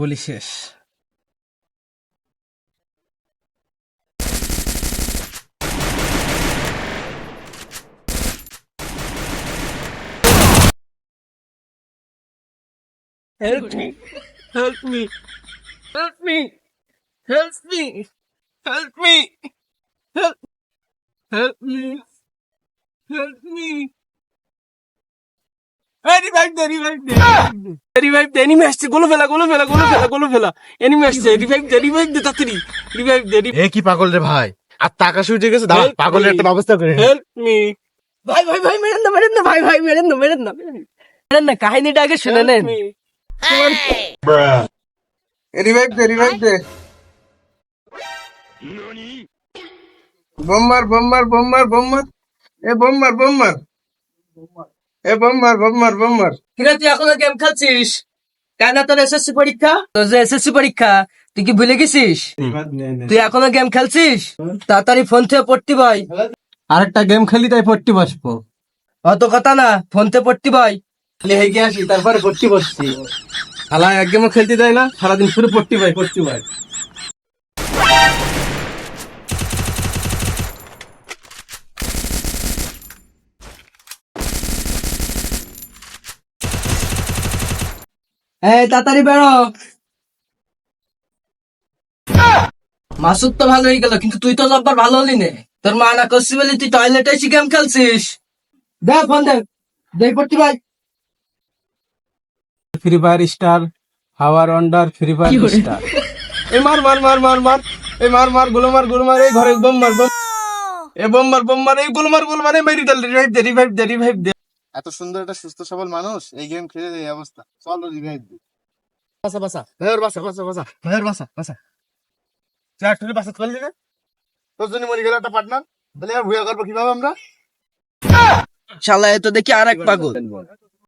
বলি শেষ Help me! Help me! Help me! Help me! Help me! Help! Help me! Help me! Revive the আসছে গোলো ফেলা গোলো ফেলা গোলো ফেলা গোলো ফেলা আসছে তাড়াতাড়ি। এ কি পাগল রে ভাই? আর টাকা শুয়ে গেছে দাঁড়া পাগলের একটা ব্যবস্থা করে ভাই ভাই ভাই মেরেন না মেরেন না ভাই ভাই মেরেন না মেরেন না মেরেন না। কাহিনীটা আগে শুনে নেন। রিভাইভ দে রিভাইভ দে বোম্বার বোম্বার বোম্বার বোম্বার এ বোম্বার বোম্বার এ কিরে তুই এখনও গেম খেলছিস? কেন তোর এসএসসি পরীক্ষা? তোর যে এসএসসি পরীক্ষা তুই কি ভুলে গেছিস? তুই এখনও গেম খেলছিস? তাড়াতাড়ি ফোন থেকে পড়তি ভাই। আরেকটা গেম খেলি তাই পড়তি বসবো। অত কথা না ফোন থেকে পড়তি ভাই। খালি হেগে আসি তারপরে পড়তি বসছি। খালা এক গেমও খেলতে দেয় না সারাদিন শুরু পড়তি ভাই পড়তি ভাই। এই তাড়াতাড়ি বেরো। মাসুদ তো ভালো হয়ে গেল কিন্তু তুই তো জব্বার ভালো হলি নে। তোর মা না করছি বলে তুই টয়লেটে এসে গেম খেলছিস? দেখ ফোন দে দেখ পড়তি ভাই। ফ্রি ফায়ার স্টার হাওয়ার অন্ডার ফ্রি ফায়ার স্টার এই মার মার মার মার মার। এই মার মারগুলো মারগুলো মার এই ঘরে বোম মার বোম। এ বোম মার বোম মার এই গুলো মারগুলো মার এই মেরি দল রিভাইভ দে রিভাইভ দে রিভাইভ দে। এত সুন্দর একটা সুস্থ সবল মানুষ এই গেম খেলে এই অবস্থা। চল রিভাইভ দি বাসা বাসা। ভাইয়ের বাসা বাসা বাসা। ভাইয়ের বাসা বাসা। তুই একটু বাসা করলি না? তোর জন্য মরে গেল একটা পার্টনার তাহলে আর ভুয়া করব কীভাবে আমরা? শালা এত তো দেখি আর এক পাগল